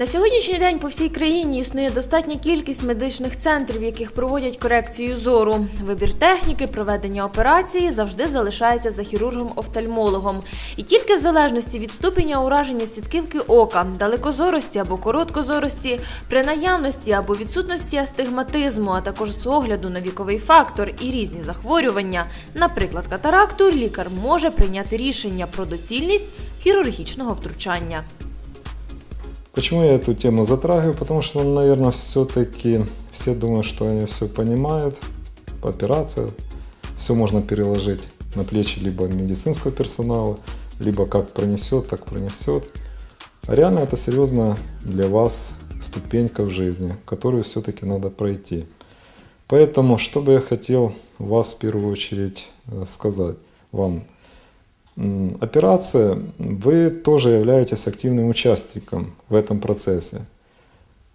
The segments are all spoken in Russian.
На сьогоднішній день по всій країні існує достатня кількість медичних центрів, в яких проводять корекцію зору. Вибір техніки, проведення операції завжди залишається за хірургом-офтальмологом. І тільки в залежності від ступеня ураження сітківки ока, далекозорості або короткозорості, при наявності або відсутності астигматизму, а також з огляду на віковий фактор і різні захворювання, наприклад, катаракту, лікар може прийняти рішення про доцільність хірургічного втручання. Почему я эту тему затрагиваю? Потому что, наверное, все-таки все думают, что они все понимают. Операция, все можно переложить на плечи либо медицинского персонала, либо как пронесет, так пронесет. А реально это серьезно для вас ступенька в жизни, которую все-таки надо пройти. Поэтому, что бы я хотел вас в первую очередь э, сказать вам, Операция, вы тоже являетесь активным участником в этом процессе.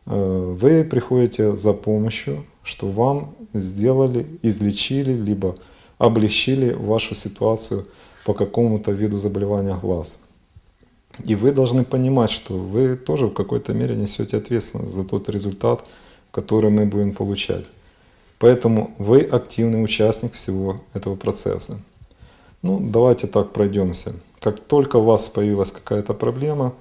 Э, Вы приходите за помощью, что вам сделали, излечили, либо облегчили вашу ситуацию по какому-то виду заболевания глаз. И вы должны понимать, что вы тоже в какой-то мере несете ответственность за тот результат, который мы будем получать. Поэтому вы активный участник всего этого процесса. Ну, давайте так пройдемся. Как только у вас появилась какая-то проблема,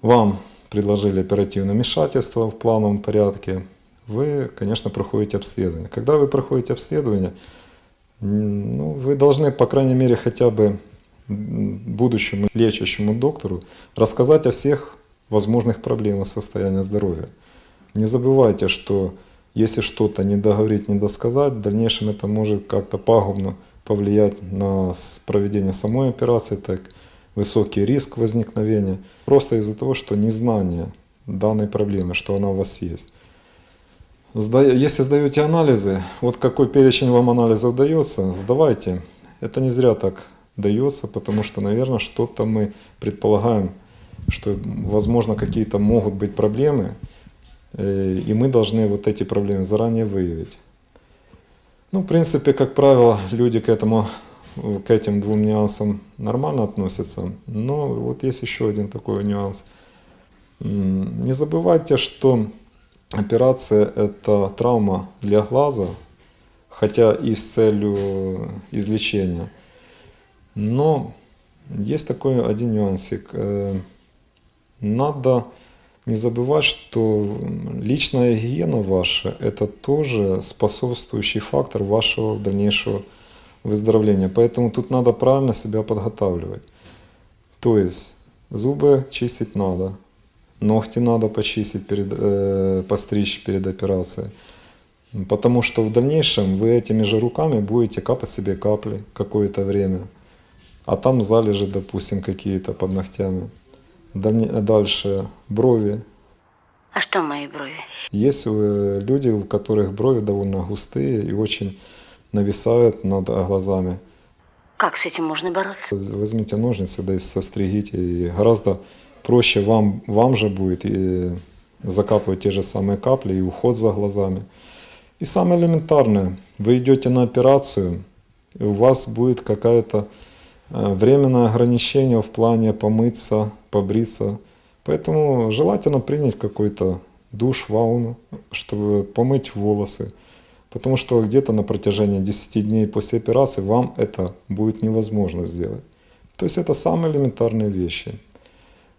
вам предложили оперативное вмешательство в плановом порядке, вы, конечно, проходите обследование. Когда вы проходите обследование, ну, вы должны, по крайней мере, хотя бы будущему лечащему доктору рассказать о всех возможных проблемах состояния здоровья. Не забывайте, что если что-то не договорить, не досказать, в дальнейшем это может как-то пагубно повлиять на проведение самой операции, так высокий риск возникновения, просто из-за того, что незнание данной проблемы, что она у вас есть. Если сдаете анализы, вот какой перечень вам анализов дается, сдавайте. Это не зря так дается, потому что, наверное, что-то мы предполагаем, что, возможно, какие-то могут быть проблемы, э, и мы должны вот эти проблемы заранее выявить. Ну, в принципе, как правило, люди к этому, э, к этим двум нюансам нормально относятся. Но вот есть еще один такой нюанс. Не забывайте, что операция – это травма для глаза, хотя и с целью излечения. Но есть такой один нюансик. Э, Надо не забывать, что личная гигиена ваша – это тоже способствующий фактор вашего дальнейшего выздоровления. Поэтому тут надо правильно себя подготавливать. То есть зубы чистить надо, ногти надо почистить, перед, э, постричь перед операцией. Потому что в дальнейшем вы этими же руками будете капать себе капли какое-то время. А там залежи, допустим, какие-то под ногтями. Дальше брови. А что мои брови? Есть э, люди, у которых брови довольно густые и очень нависают над глазами. Как с этим можно бороться? Возьмите ножницы, да и состригите. И гораздо проще вам, вам же будет и закапывать те же самые капли и уход за глазами. И самое элементарное, вы идете на операцию, и у вас будет какое-то э, временное ограничение в плане помыться, побриться. Поэтому желательно принять какой-то душ, ванну, чтобы помыть волосы. Потому что где-то на протяжении 10 дней после операции вам это будет невозможно сделать. То есть это самые элементарные вещи.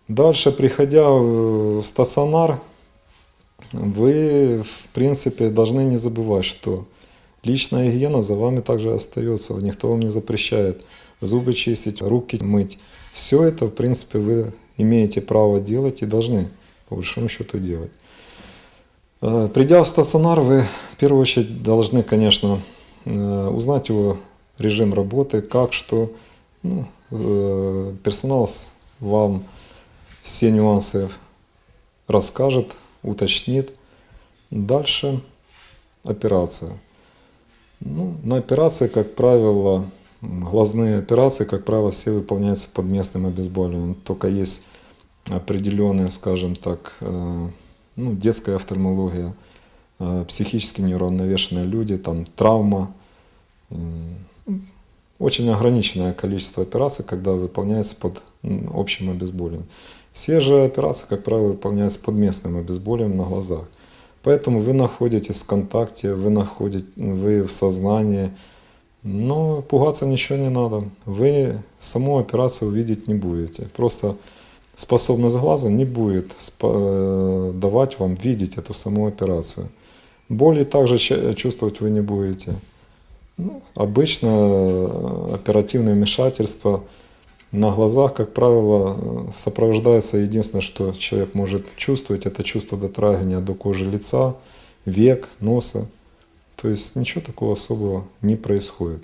Дальше, приходя в стационар, вы, в принципе, должны не забывать, что личная гигиена за вами также остается. Никто вам не запрещает зубы чистить, руки мыть. Все это, в принципе, вы имеете право делать и должны, по большому счету, делать. Э, Придя в стационар, вы в первую очередь должны, конечно, э, узнать его режим работы, как, что. Ну, э, персонал вам все нюансы расскажет, уточнит. Дальше операция. Ну, на операции, как правило, глазные операции, как правило, все выполняются под местным обезболиванием. Только есть определенные, скажем так, э, ну, детская офтальмология, э, психически неуравновешенные люди, там травма. М, Очень ограниченное количество операций, когда выполняется под общим обезболиванием. Все же операции, как правило, выполняются под местным обезболиванием на глазах. Поэтому вы находитесь в контакте, вы, находите, вы в сознании, но пугаться ничего не надо. Вы саму операцию увидеть не будете. Просто способность глаза не будет э, давать вам видеть эту саму операцию. Боли также чувствовать вы не будете. Ну, обычно э, оперативное вмешательство на глазах, как правило, сопровождается единственное, что человек может чувствовать, это чувство дотрагивания до кожи лица, век, носа. То есть ничего такого особого не происходит.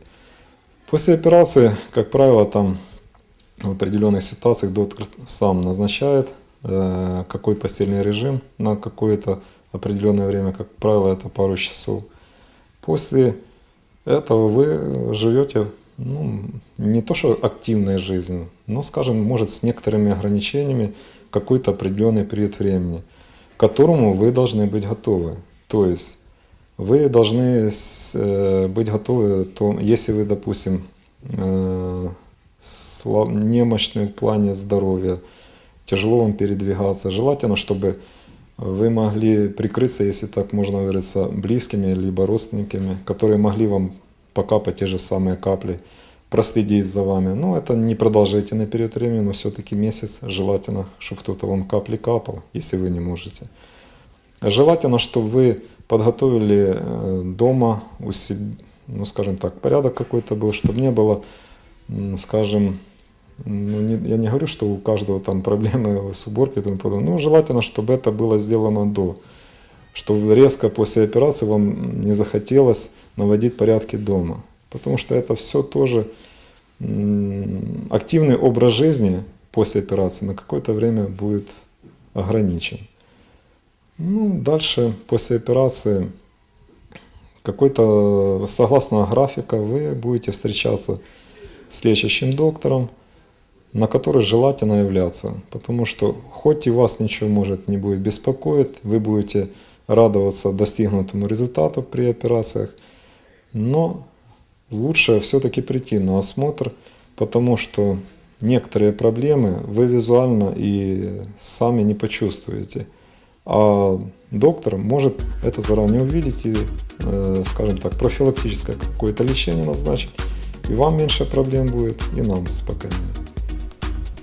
После операции, как правило, там в определенных ситуациях доктор сам назначает, э, какой постельный режим на какое-то определенное время, как правило, это пару часов. После этого вы живете ну, не то что активной жизнью, но, скажем, может, с некоторыми ограничениями какой-то определенный период времени, к которому вы должны быть готовы. То есть вы должны э, быть готовы, то, если вы, допустим, э, немощны в плане здоровья, тяжело вам передвигаться, желательно, чтобы вы могли прикрыться, если так можно выразиться, близкими либо родственниками, которые могли вам покапать те же самые капли, проследить за вами. Ну, это не продолжительный период времени, но все-таки месяц желательно, чтобы кто-то вам капли капал, если вы не можете. Желательно, чтобы вы подготовили э, дома у себя, ну, скажем так, порядок какой-то был, чтобы не было, скажем, ну, не- я не говорю, что у каждого там проблемы с уборкой и тому подобное, но желательно, чтобы это было сделано до, чтобы резко после операции вам не захотелось наводить порядки дома. Потому что это все тоже активный образ жизни после операции на какое-то время будет ограничен. Ну, дальше, после операции, какой-то, согласно графика, вы будете встречаться с лечащим доктором, на который желательно являться. Потому что хоть и вас ничего может не будет беспокоить, вы будете радоваться достигнутому результату при операциях, но лучше все-таки прийти на осмотр, потому что некоторые проблемы вы визуально и сами не почувствуете. А доктор может это заранее увидеть и, э, скажем так, профилактическое какое-то лечение назначить. И вам меньше проблем будет, и нам спокойнее.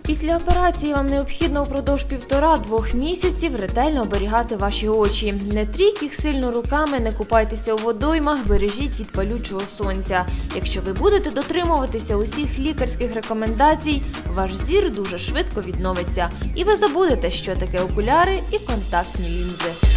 Після операції вам необхідно впродовж півтора-двох місяців ретельно оберігати ваші очі. Не тріть їх сильно руками, не купайтеся у водоймах, бережіть від палючого сонця. Якщо ви будете дотримуватися усіх лікарських рекомендацій, ваш зір дуже швидко відновиться, і ви забудете, що таке окуляри і контактні лінзи.